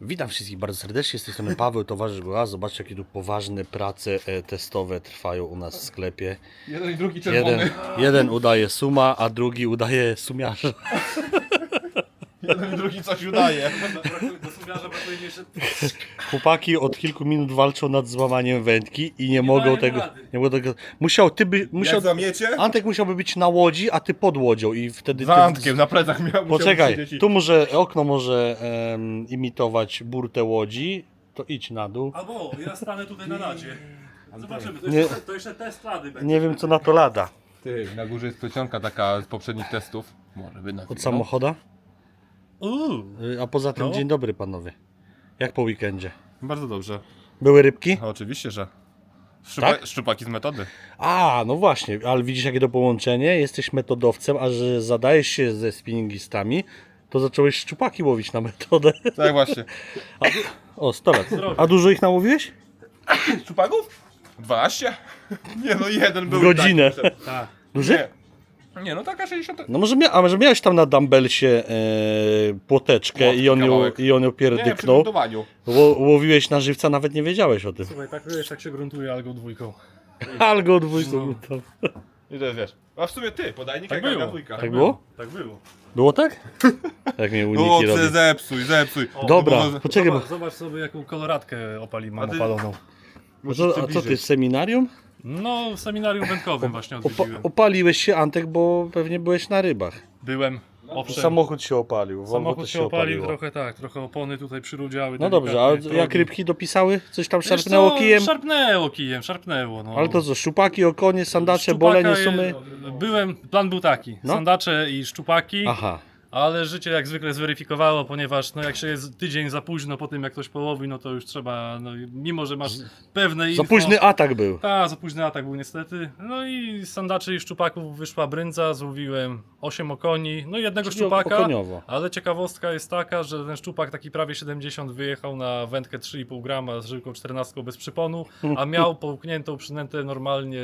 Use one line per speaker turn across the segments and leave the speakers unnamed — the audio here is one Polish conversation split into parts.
Witam wszystkich bardzo serdecznie, z tej strony Paweł, towarzysz Goła. Zobaczcie, jakie tu poważne prace e, testowe trwają u nas w sklepie.
Jeden i drugi czerwony.
Jeden, jeden udaje suma, a drugi udaje sumiarza.
Jeden i drugi coś udaje.
Do sumiarza brakuje mi jeszcze...
Chłopaki od kilku minut walczą nad złamaniem wędki i nie, mogą tego,
rady.
nie mogą tego... Musiał, ty by, musiał...
Jak zamiecie?
Antek musiałby być na łodzi, a ty pod łodzią i wtedy...
Za
ty-
Antkiem na plecach miał
Poczekaj, tu może, okno może em, imitować burtę łodzi, to idź na dół.
Albo ja stanę tutaj na ladzie. Zobaczymy, to jeszcze, to jeszcze test lady będzie.
Nie wiem, co na to lada.
Ty, na górze jest plecionka taka z poprzednich testów. Może by na
Od
chwilę.
samochoda?
Uuu.
Y, A poza tym,
No.
dzień dobry panowie. Jak po weekendzie?
Bardzo dobrze.
Były rybki?
A oczywiście, że. Szczupa,
Tak?
Szczupaki z metody.
A, no właśnie, ale widzisz jakie to połączenie? Jesteś metodowcem, a że zadajesz się ze spinningistami, to zacząłeś szczupaki łowić na metodę.
Tak właśnie.
O, 100 lat. A dużo ich nałowiłeś?
Szczupaków? 12? Nie no, jeden był.
Godzinę.
Tak.
Duży?
nie. Nie, no taka 60.
No może, mia a może miałeś tam na dumbbellsie e, płoteczkę
Płotki
i on, ją,
kawałek.
i on ją
Nie, przy
pierdyknął.
gruntowaniu.
Ło, łowiłeś na żywca, nawet nie wiedziałeś o tym.
Słuchaj, tak wiesz, jak się gruntuje algo dwójką.
Algo dwójką. To...
I to jest, wiesz. A w sumie ty, podajnik
Tak
jak
było.
dwójka.
Tak było?
Tak było.
Było tak? Jak mnie
O,
uniki robi.
ty zepsuj, zepsuj.
Dobra,
No bo-
poczekaj, bo...
Zobacz, zobacz sobie jaką koloratkę opali mam
A ty-
opaloną.
A co, a co ty, z seminarium?
No, w seminarium wędkowym właśnie
Opa
odwiedziłem.
opaliłeś się, Antek, bo pewnie byłeś na rybach.
Byłem, owszem.
Samochód się opalił. Volvo
Samochód
też
się opalił
opaliło.
trochę, tak, trochę opony tutaj przyrudziały.
No dobrze, a
delikatnie,
jak
progi.
rybki dopisały? Coś tam
Wiesz
szarpnęło
co,
kijem?
Szarpnęło kijem, szarpnęło. No.
Ale to co, szczupaki, okonie, sandacze,
Szczupaka
bolenie,
je-
sumy?
Byłem, plan był taki,
No.
sandacze i szczupaki,
Aha.
Ale życie jak zwykle zweryfikowało, ponieważ no jak się jest tydzień za późno po tym jak ktoś połowi, no to już trzeba, no mimo że masz pewne
Za
info...
późny atak był.
Tak, za późny atak był niestety. No i z sandaczy i szczupaków wyszła brędza, złowiłem 8 okoni, no i jednego
Czyli
szczupaka.
okoniowo.
Ale ciekawostka jest taka, że ten szczupak taki prawie 70 wyjechał na wędkę 3,5 grama z żyłką 14 bez przyponu, a miał połkniętą przynętę normalnie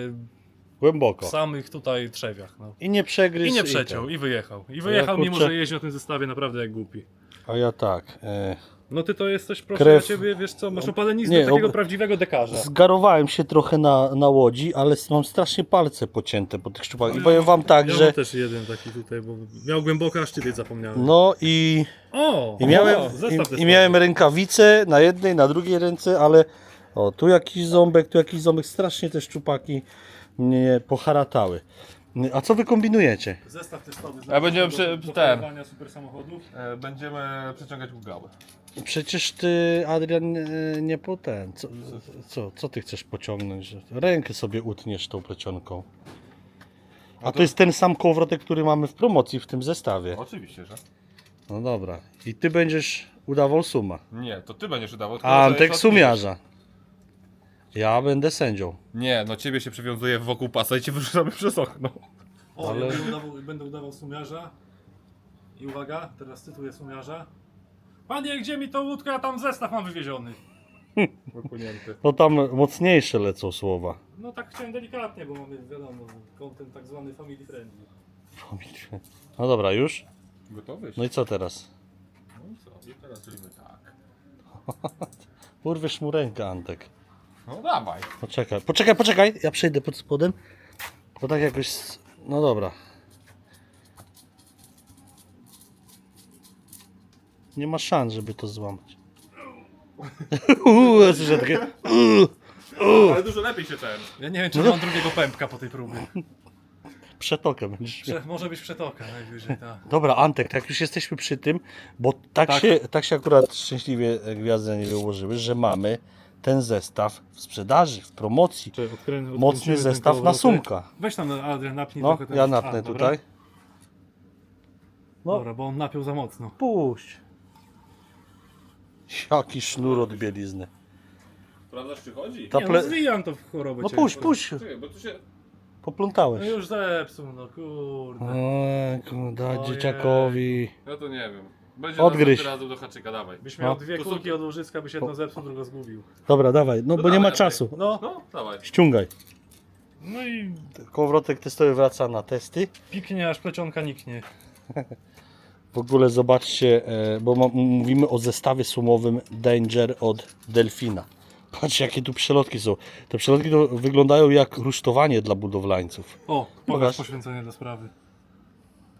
Głęboko.
w samych tutaj trzewiach. No.
I nie przegryzł.
I nie przeciął, i wyjechał. I wyjechał, mimo
kurczę-
że jeździ na tym zestawie naprawdę jak głupi.
A ja tak. E,
No ty to jesteś, proszę
Krew-
ja ciebie, wiesz co, masz opaleniznę
Nie,
takiego
ob-
prawdziwego dekarza.
zgarowałem się trochę na, na łodzi, ale mam strasznie palce pocięte po tych szczupakach. I powiem wam tak,
ja
że...
mam też jeden taki tutaj, bo miał głęboko, aż ciebie zapomniałem.
No i...
O!
I miałem,
o,
i, i miałem rękawice na jednej, na drugiej ręce, ale o, tu jakiś ząbek, tu jakiś ząbek, strasznie te szczupaki mnie poharatały. A co wy kombinujecie?
Zestaw testowy.
A będziemy
do-
przy-
do
ten.
super samochodów.
E, Będziemy przeciągać gugały.
Przecież ty, Adrian, e, nie po ten. Co, co, co ty chcesz pociągnąć? Rękę sobie utniesz tą plecionką. A to jest ten sam kołowrotek, który mamy w promocji w tym zestawie.
Oczywiście, że.
No dobra. I ty będziesz udawał suma.
Nie, to ty będziesz udawał. tylko
A
że
Antek sumiarza. Ja będę sędzią.
Nie, no ciebie się przywiązuje wokół pasa i cię wyrzucamy przez okno.
O,
Ale-
ja będę udawał, będę udawał sumiarza. I uwaga, teraz cytuję sumiarza. Panie, gdzie mi to łódka, ja tam zestaw mam wywieziony.
Wypłynięty.
No tam mocniejsze lecą słowa.
No tak chciałem delikatnie, bo mamy, wiadomo, content tak zwany family friendly.
No dobra, już?
Gotowy?
No i co teraz?
No i co? I teraz robimy tak.
Urwiesz mu rękę, Antek.
No dawaj.
Poczekaj, poczekaj, poczekaj. Ja przejdę pod spodem. Bo tak jakoś... s- No dobra. Nie ma szans, żeby to złamać. Uuu, słyszę takie...
Ale dużo lepiej się ten.
Ja nie wiem, czy mam drugiego pępka po tej próbie.
Przetokę będziesz miał.
Prze może być przetoka najwyżej, tak.
Dobra, Antek, tak już jesteśmy przy tym, bo tak,
Tak.
Się, tak się akurat szczęśliwie e, gwiazdy nie wyłożyły, że mamy ten zestaw w sprzedaży, w promocji.
Czy odkrę-
Mocny zestaw na sumka.
Weź tam Adrian, napnij
No,
trochę ten...
ja
A,
napnę
dobra.
tutaj. No.
Dobra, bo on napiął za mocno.
Puść. Jaki sznur od bielizny.
Sprawdzasz czy chodzi?
Ta
Nie,
ple-
no zwijam to w chorobę
No puść, puść.
Czekaj, bo tu się...
No
Poplątałeś.
już zepsuł, no kurde.
Oj, kurde,
Ojej.
dzieciakowi.
Ja to nie wiem. Będzie
Odgryź.
razem do haczyka, dawaj.
Byś miał
No.
dwie
To są-
kulki od łożyska, byś jedno zepsuł, drugą zgubił.
Dobra, dawaj, no bo nie
dawaj,
ma
dawaj.
czasu.
No,
No, dawaj.
Ściągaj.
no i
Kołowrotek testowy wraca na testy.
piknie, aż plecionka niknie.
W ogóle zobaczcie, e, bo ma- mówimy o zestawie sumowym Danger od Delfina. Patrzcie jakie tu przelotki są. Te przelotki to wyglądają jak rusztowanie dla budowlańców.
O,
Pokaż.
pokaż poświęcenie dla sprawy.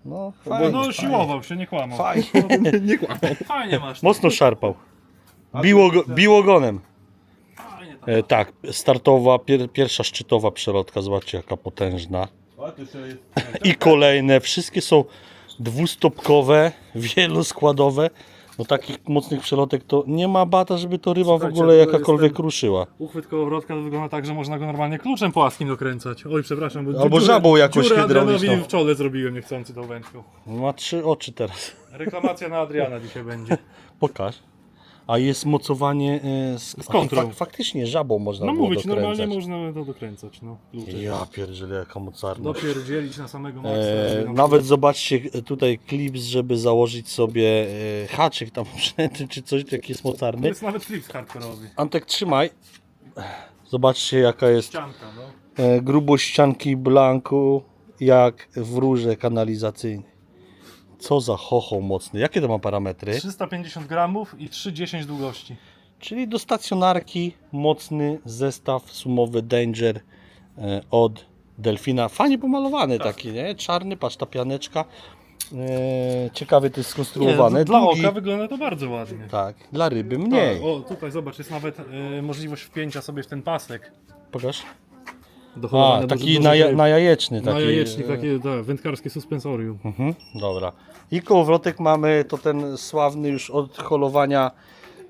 No,
no siłował się, nie kłamał.
Fajnie.
Nie kłamał.
Fajnie masz.
Mocno szarpał. Biło, go, biło gonem.
Fajnie tak.
E, tak, startowa, pier, pierwsza szczytowa przelotka, zobaczcie jaka potężna.
O, jest...
I kolejne, wszystkie są dwustopkowe, wieloskładowe. No takich mocnych przelotek to nie ma bata, żeby to ryba w
Słuchajcie,
ogóle
to jest
jakakolwiek
ten-
ruszyła.
Uchwyt kołowrotka to wygląda tak, że można go normalnie kluczem płaskim dokręcać. Oj, przepraszam. Bo
Albo żabą jakąś
dziurę
hydrauliczną.
Adrianowi w czole zrobiłem niechcący tą wędką.
Ma trzy oczy teraz.
Reklamacja na Adriana dzisiaj będzie.
Pokaż. A jest mocowanie e, z,
Z kontrą.
Fak, faktycznie żabą można
No
było
mówić, normalnie
dokręcać.
można to dokręcać. No.
Ja pierdzielę jaka mocarność.
Dopierdzielić na samego maksa.
E, nawet zobaczcie tutaj klips, żeby założyć sobie e, haczyk tam przynęty czy coś, taki jest
To
mocarny.
jest nawet flip hardkorowy.
Antek trzymaj. Zobaczcie jaka jest
Ścianka, no.
e, grubość ścianki blanku jak w rurze kanalizacyjnej. Co za chochoł mocny. Jakie to ma parametry?
350 gramów i 3,10 długości.
Czyli do stacjonarki mocny zestaw sumowy Danger e, od Delfina. Fajnie pomalowany taki, nie? Czarny, patrz ta pianeczka. E, ciekawie to jest
Nie,
skonstruowane.
no, dla
Długi-
oka wygląda to bardzo ładnie.
Tak, dla ryby mniej.
Tak, o, tutaj zobacz, jest nawet e, możliwość wpięcia sobie w ten pasek.
Pokaż.
Do
A,
chowania
taki
dużych
na, ja,
ryb.
na jajeczny.
na
Taki,
jajecznik,
e,
takie tak, wędkarskie suspensorium.
Mhm, dobra. I kołowrotek mamy to ten sławny już od holowania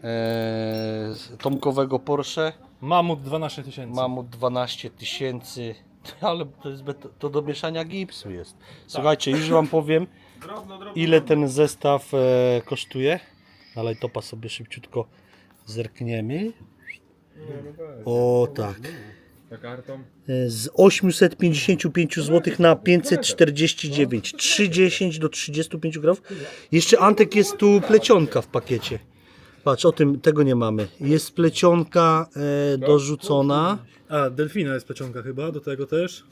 e, Tomkowego Porsche.
Mamut 12 tysięcy.
Mamut 12 tysięcy. Ale to, jest to do mieszania gipsu jest. Słuchajcie, już wam powiem
Drobno, drobno.
ile ten zestaw e, kosztuje. Ale topa sobie szybciutko zerkniemy. O tak.
Ta kartą.
E, Z 855 zł na 549. 30 do 35 gramów. Jeszcze Antek jest tu plecionka w pakiecie. Patrz, o tym tego nie mamy. Jest plecionka e, dorzucona.
A, delfina jest plecionka chyba, do tego też.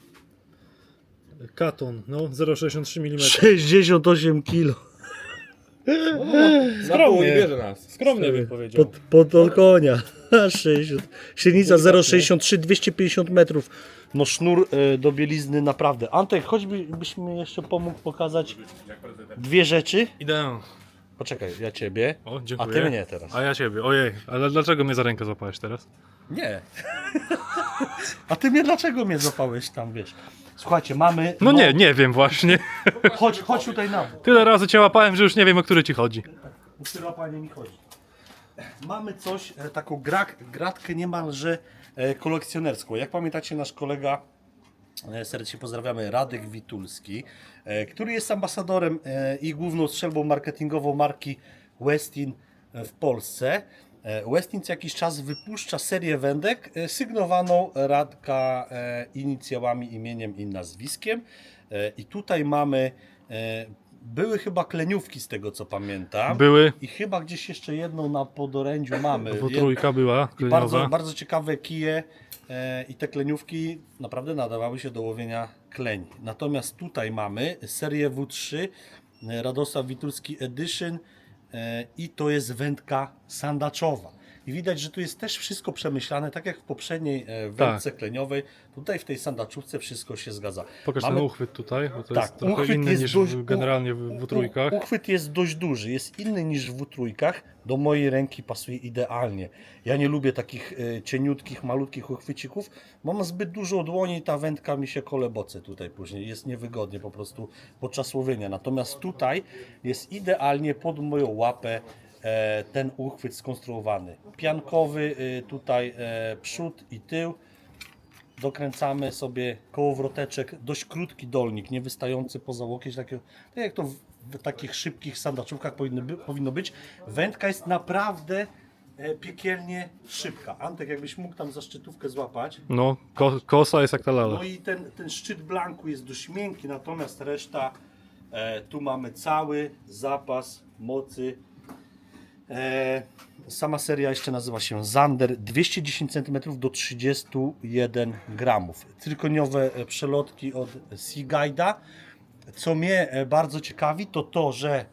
Katon, no 0,63 mm.
68 kg.
Na pół nie bierze nas.
Skromnie bym powiedział.
Pod, pod od konia. 60. Średnica 0,63, 250 metrów. No sznur e, do bielizny naprawdę. Antek, choćbyś mi jeszcze pomógł pokazać dwie rzeczy.
Ideę.
Poczekaj, ja ciebie.
O,
A
dziękuję.
ty mnie teraz.
A ja ciebie. Ojej, ale dlaczego mnie za rękę złapałeś teraz?
Nie.
A ty mnie dlaczego mnie złapałeś tam, wiesz? Słuchajcie, mamy.
No nie, nie wiem właśnie.
Chodź, chodź tutaj na bok.
Tyle razy cię łapałem, że już nie wiem o który ci chodzi.
O które panie mi chodzi. Mamy coś, e, taką grak, gratkę niemalże e, kolekcjonerską. Jak pamiętacie, nasz kolega, e, serdecznie pozdrawiamy, Radek Witulski, e, który jest ambasadorem e, i główną strzelbą marketingową marki Westin e, w Polsce. E, Westin co jakiś czas wypuszcza serię wędek e, sygnowaną Radka e, inicjałami, imieniem i nazwiskiem. I tutaj mamy, były chyba kleniówki z tego co pamiętam.
Były.
I chyba gdzieś jeszcze jedną na podorędziu mamy.
Bo trójka była,
bardzo, bardzo ciekawe kije e, i te kleniówki naprawdę nadawały się do łowienia kleni. Natomiast tutaj mamy serię W3 e, Radosław Witulski Edition i to jest wędka sandaczowa. I widać, że tu jest też wszystko przemyślane, tak jak w poprzedniej e, wędce kleniowej. Tutaj w tej sandaczówce wszystko się zgadza.
Pokaż
Mamy-
ten uchwyt tutaj, bo to
Tak,
jest trochę
uchwyt
inny
jest
niż
dość-
generalnie w, w trójkach.
Uchwyt jest dość duży, jest inny niż w trójkach. Do mojej ręki pasuje idealnie. Ja nie lubię takich e, cieniutkich, malutkich uchwycików. Mam zbyt dużo dłoni i ta wędka mi się koleboce tutaj później. Jest niewygodnie po prostu podczas łowienia. Natomiast tutaj jest idealnie pod moją łapę ten uchwyt skonstruowany. Piankowy e, tutaj e, przód i tył dokręcamy sobie kołowroteczek, dość krótki dolnik, nie wystający poza łokieć, tak jak to w, takich szybkich sandaczówkach powinno być. Wędka jest naprawdę e, piekielnie szybka. Antek, jakbyś mógł tam za szczytówkę złapać.
No, ko, kosa jest jak ta lala.
No i ten, ten szczyt blanku jest dość miękki, natomiast reszta, e, tu mamy cały zapas mocy. E, sama seria jeszcze nazywa się Zander 210 cm do 31 gramów. Trykoniowe e, przelotki od Sea Guide'a. Co mnie e, bardzo ciekawi, to to, że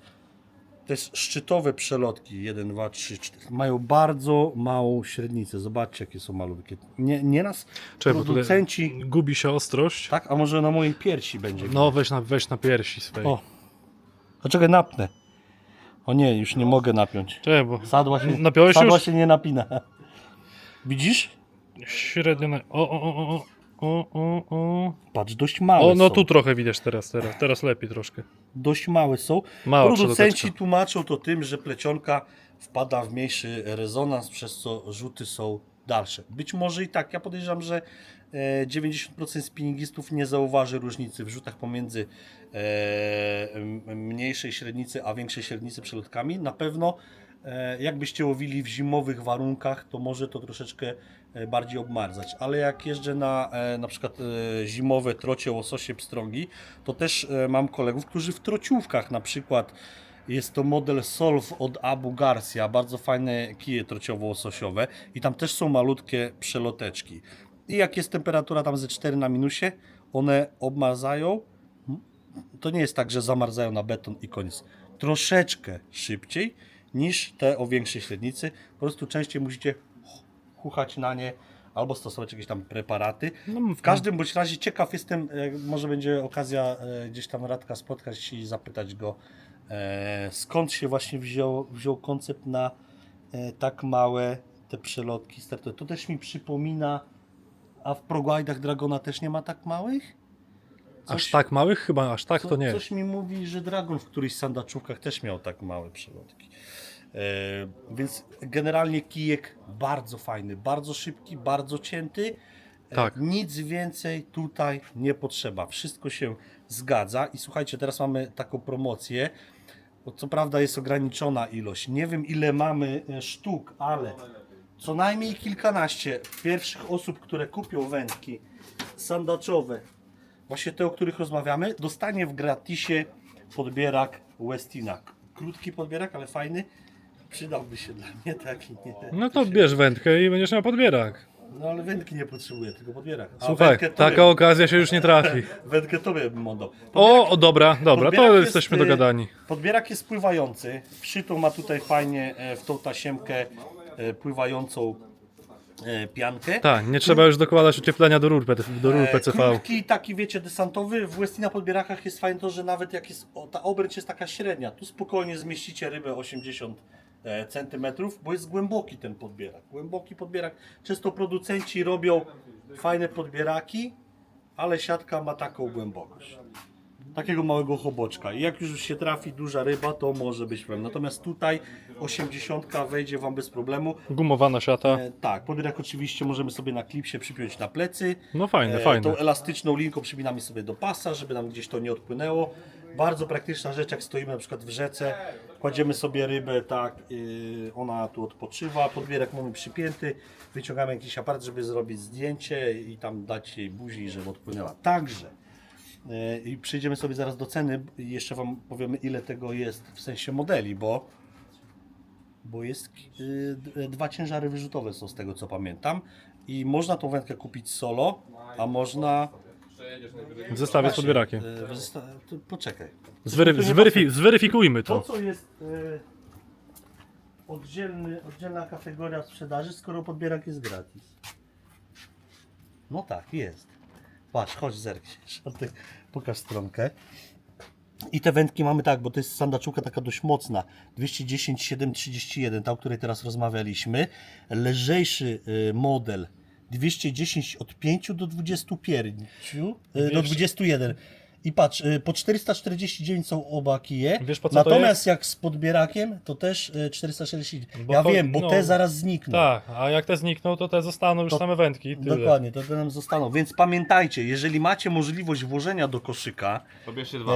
jest szczytowe przelotki. 1, 2, 3, 4. Mają bardzo małą średnicę. Zobaczcie, jakie są malutkie. Nie, nie nas
Czekaj,
producenci.
gubi się ostrość.
Tak, a może na mojej piersi będzie.
No weź na, weź na piersi swej.
O. A czekaj, napnę. O nie, już nie mogę napiąć.
Czekaj, bo
Sadła się,
Napiąłeś
sadła
już?
się nie napina. Widzisz?
średnio na... O, o, o, o, o, o, o.
Patrz, dość małe
O, no
są.
tu trochę widać teraz, teraz, teraz lepiej troszkę.
Dość małe są.
Mała
Producenci
przeloteczka.
tłumaczą to tym, że plecionka wpada w mniejszy rezonans, przez co rzuty są dalsze. Być może i tak. Ja podejrzewam, że e, 90% spinningistów nie zauważy różnicy w rzutach pomiędzy e, mniejszej średnicy a większej średnicy przelotkami. Na pewno e, jakbyście łowili w zimowych warunkach, to może to troszeczkę e, bardziej obmarzać. Ale jak jeżdżę na e, na przykład e, zimowe trocie, łososie, pstrągi, to też e, mam kolegów, którzy w trociówkach na przykład jest to model Solv od Abu Garcia, bardzo fajne kije trociowo-łososiowe i tam też są malutkie przeloteczki. I jak jest temperatura tam ze 4 na minusie, one obmarzają. To nie jest tak, że zamarzają na beton i koniec. Troszeczkę szybciej niż te o większej średnicy. Po prostu częściej musicie chuchać na nie albo stosować jakieś tam preparaty.
No,
W każdym bądź razie ciekaw jestem, może będzie okazja e, gdzieś tam Radka spotkać i zapytać go, skąd się właśnie wziął, wziął koncept na e, tak małe te przelotki startowe. To też mi przypomina, a w Proguidach Dragona też nie ma tak małych?
Aż tak małych? Chyba aż tak
Co-
to nie.
Coś mi mówi, że Dragon w którychś sandaczówkach też miał tak małe przelotki. E, więc generalnie kijek bardzo fajny, bardzo szybki, bardzo cięty. E,
Tak.
Nic więcej tutaj nie potrzeba. Wszystko się zgadza. I słuchajcie, teraz mamy taką promocję. Bo co prawda jest ograniczona ilość. Nie wiem ile mamy e, sztuk, ale co najmniej kilkanaście pierwszych osób, które kupią wędki sandaczowe, właśnie te, o których rozmawiamy, dostanie w gratisie podbierak Westina. Krótki podbierak, ale fajny. Przydałby się dla mnie taki. Nie.
No to bierz wędkę i będziesz miał podbierak.
No ale wędki nie potrzebuję, tylko podbierak. A
Słuchaj,
wędkę tobie-
taka okazja się już nie trafi.
Wędkę tobie bym oddał.
O, o dobra, dobra, to
Podbierak jest,
jesteśmy
y,
dogadani.
Podbierak jest pływający. Wszytą ma tutaj fajnie e, w tą tasiemkę e, pływającą e, piankę.
Tak, nie trzeba już dokładać ocieplenia do rur, P- do rur
E,
PCV.
Krótki taki, wiecie, desantowy. W Westina podbierakach jest fajne to, że nawet jak jest, o, ta obręcz jest taka średnia, tu spokojnie zmieścicie rybę 80 e, centymetrów, bo jest głęboki ten podbierak. Głęboki podbierak. Często producenci robią fajne podbieraki, ale siatka ma taką głębokość. Takiego małego choboczka. I jak już się trafi duża ryba, to może być problem. Natomiast tutaj 80 wejdzie Wam bez problemu.
Gumowana siata.
E, tak, podbierak oczywiście możemy sobie na klipsie przypiąć na plecy.
No fajne,
E,
fajne.
Tą elastyczną linką przypinamy sobie do pasa, żeby nam gdzieś to nie odpłynęło. Bardzo praktyczna rzecz, jak stoimy na przykład w rzece, kładziemy sobie rybę, tak, yy, ona tu odpoczywa, podbierak mamy przypięty, wyciągamy jakiś aparat, żeby zrobić zdjęcie i tam dać jej buzi, żeby odpłynęła. Także, yy, i przejdziemy sobie zaraz do ceny i jeszcze Wam powiemy ile tego jest w sensie modeli, bo bo jest yy, dwa ciężary wyrzutowe są z tego co pamiętam i można tą wędkę kupić solo, a można
W zestawie z podbierakiem.
to poczekaj.
Zweryfi, zweryfikujmy
To
to.
co jest yy, oddzielny, oddzielna kategoria sprzedaży, skoro podbierak jest gratis. No tak, jest. Patrz, chodź zerkniesz. A ty Pokaż stronkę. I te wędki mamy tak, bo to jest sandaczułka taka dość mocna. 210 731, ta o której teraz rozmawialiśmy. Lżejszy y, model 210 od 5 do 25, y, do 21. I patrz, y, po 449 są oba kije.
Wiesz, po co to
Natomiast jak z podbierakiem, to też y, 449.
Bo
ja
to-
wiem, bo
no,
te zaraz znikną.
Tak, a jak te znikną, to te zostaną już
To-
same wędki. Tyle.
Dokładnie, to te nam zostaną. Więc pamiętajcie, jeżeli macie możliwość włożenia do koszyka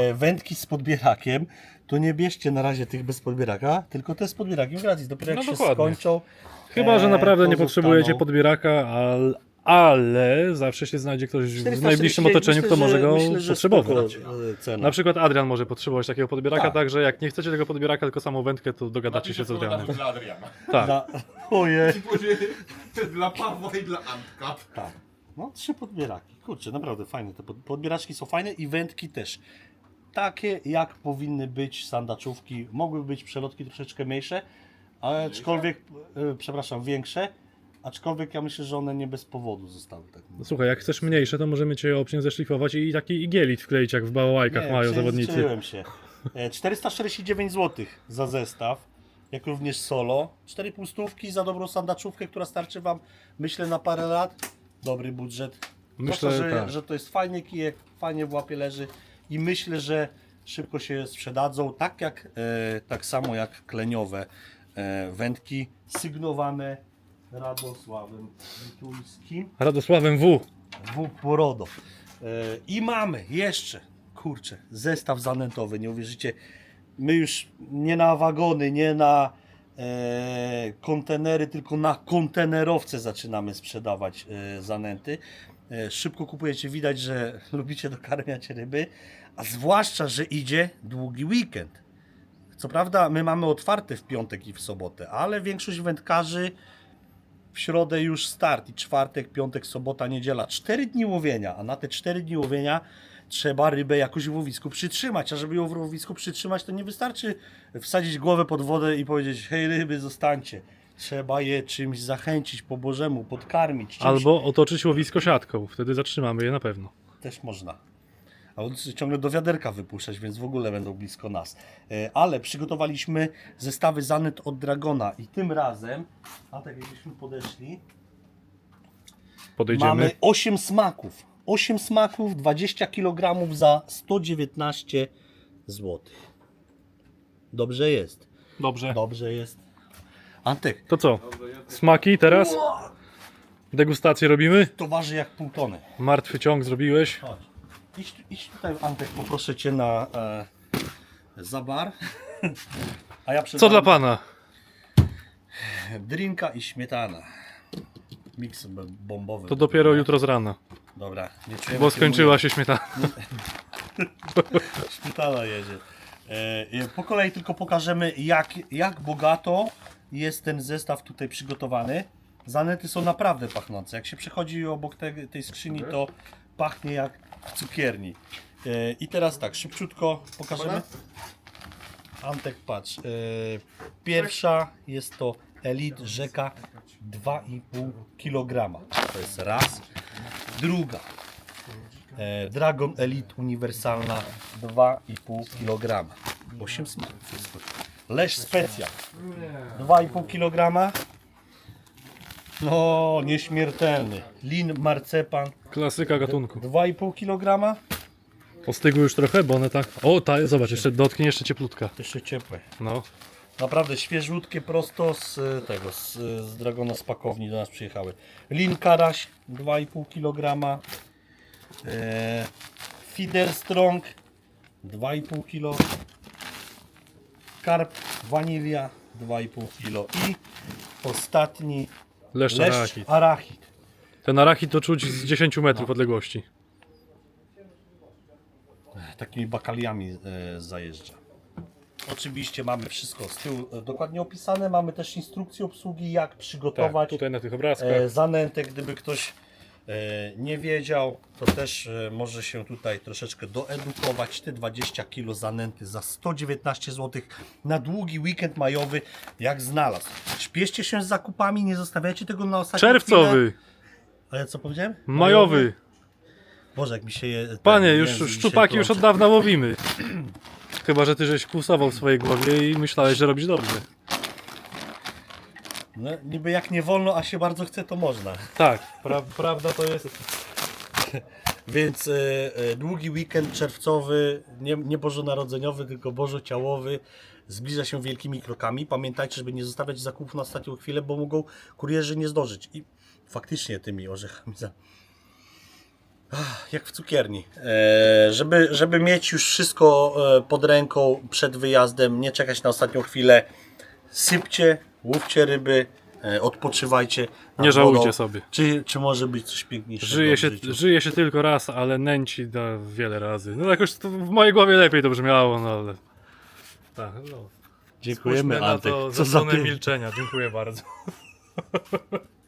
e, wędki z podbierakiem, to nie bierzcie na razie tych bez podbieraka, tylko te z podbierakiem gratis. Dopiero jak
No
się
dokładnie.
skończą.
Chyba, że naprawdę nie potrzebujecie podbieraka, al, ale zawsze się znajdzie ktoś w
449,
najbliższym otoczeniu,
myślę,
kto może
że-
go
myślę, że
potrzebować.
e, cena.
Na przykład Adrian może potrzebować takiego podbieraka,
Tak.
także jak nie chcecie tego podbieraka, tylko samą wędkę, to dogadacie się z Adrianem.
Dla Adriana.
Tak.
Dla... Ojej.
Dla Pawła i dla Antka.
Tak. No, trzy podbieraki. Kurczę, naprawdę fajne. Te pod- podbieraczki są fajne i wędki też. takie, jak powinny być sandaczówki. Mogły być przelotki troszeczkę mniejsze, ale aczkolwiek, e, przepraszam, większe. Aczkolwiek ja myślę, że one nie bez powodu zostały tak.
No Słuchaj, jak chcesz mniejsze, to możemy cię obciąć zeszlifować i taki igielit wkleić, jak w bałałajkach
Nie,
mają zawodnicy.
przejęzyczyłem się. E, 449 zł za zestaw, jak również solo. 4,5 stówki za dobrą sandaczówkę, która starczy Wam, myślę, na parę lat. Dobry budżet.
Myślę,
Zwłaszcza, że,
tak.
że to jest fajny kijek, fajnie w łapie leży i myślę, że szybko się sprzedadzą, tak jak e, tak samo jak kleniowe wędki sygnowane Radosławem Witulskim.
Radosławem W.
W Porodo. E, I mamy jeszcze, kurczę, zestaw zanętowy, nie uwierzycie. My już nie na wagony, nie na e, kontenery, tylko na kontenerowce zaczynamy sprzedawać e, zanęty. E, szybko kupujecie, widać, że lubicie dokarmiać ryby, a zwłaszcza, że idzie długi weekend. Co prawda, my mamy otwarte w piątek i w sobotę, ale większość wędkarzy w środę już start i czwartek, piątek, sobota, niedziela. Cztery dni łowienia, a na te cztery dni łowienia trzeba rybę jakoś w łowisku przytrzymać, a żeby ją w łowisku przytrzymać, to nie wystarczy wsadzić głowę pod wodę i powiedzieć, hej ryby, zostańcie. Trzeba je czymś zachęcić po Bożemu, podkarmić. Czymś
Albo otoczyć łowisko siatką, wtedy zatrzymamy je na pewno.
też można. A on ciągle do wiaderka wypuszczać, więc w ogóle będą blisko nas. E, Ale przygotowaliśmy zestawy zanet od Dragona i tym razem, a tak jakbyśmy podeszli,
Podejdziemy.
Mamy 8 smaków. 8 smaków, 20 kg za 119 zł. Dobrze jest.
Dobrze.
Dobrze jest. Antek,
To co? Smaki teraz? Degustację robimy?
to waży jak pół tony.
Martwy ciąg zrobiłeś.
Chodź. Idź, idź tutaj, Antek, poproszę Cię na e, za bar. A ja
Co dla pana?
Drinka i śmietana. Miks bombowy.
To dopiero jutro z rana,
Dobra, nie czujemy
bo
się
skończyła się śmietana.
Szpitala jedzie. E, po kolei tylko pokażemy, jak, jak bogato jest ten zestaw tutaj przygotowany. Zanety są naprawdę pachnące. Jak się przechodzi obok te, tej skrzyni, to pachnie jak w cukierni. E, I teraz tak, szybciutko pokażemy. Antek, patrz. E, pierwsza jest to Elite Rzeka 2,5 kg. To jest raz. Druga E, Dragon Elite uniwersalna 2,5 kg. 8 smaków. Leś Specjal 2,5 kg. No, nieśmiertelny. Lin Marcepan
Klasyka gatunku.
2,5 kg.
Ostygły już trochę, bo one tak... O, ta, zobacz, jeszcze dotknie, jeszcze cieplutka.
Jeszcze ciepłe.
No.
Naprawdę świeżutkie prosto z tego, z, z Dragona z pakowni do nas przyjechały. Lin Karaś 2,5 kg. E, Feeder Strong 2,5 kg. Karp Wanilia 2,5 kg. I ostatni
Leszcz
leszcz
arachid.
arachid.
Ten arachid to czuć z 10 metrów odległości.
Takimi bakaliami e, zajeżdża. Oczywiście mamy wszystko z tyłu e, dokładnie opisane. Mamy też instrukcję obsługi, jak
Tak,
przygotować
tutaj na tych obrazkach.
e, zanętę, gdyby ktoś nie wiedział, to też e, może się tutaj troszeczkę doedukować. Te 20 kg zanęty za 119 zł na długi weekend majowy, jak znalazł. Śpieszcie się z zakupami, nie zostawiajcie tego na ostatnią chwilę.
Czerwcowy,
A ja co powiedziałem?
majowy.
Boże, jak mi się je...
Panie, już szczupaki już od dawna łowimy. Chyba, że ty żeś kłusował w swojej głowie i myślałeś, że robisz dobrze.
No, niby jak nie wolno, a się bardzo chce, to można.
Tak, pra prawda to jest.
Więc e, e, długi weekend czerwcowy, nie, nie bożonarodzeniowy, tylko bożociałowy, zbliża się wielkimi krokami. Pamiętajcie, żeby nie zostawiać zakupów na ostatnią chwilę, bo mogą kurierzy nie zdążyć. I faktycznie tymi orzechami za... Ach, Jak w cukierni. E, żeby, żeby mieć już wszystko e, pod ręką przed wyjazdem, nie czekać na ostatnią chwilę, sypcie, łówcie ryby, e, odpoczywajcie.
Nie żałujcie
wodą.
sobie.
Czy, czy może być coś piękniejszego
Żyje się, żyje się tylko raz, ale nęci da wiele razy. No jakoś to w mojej głowie lepiej to brzmiało, no ale. Tak, no.
Dziękujemy Antek. Co za
milczenia. Dziękuję bardzo.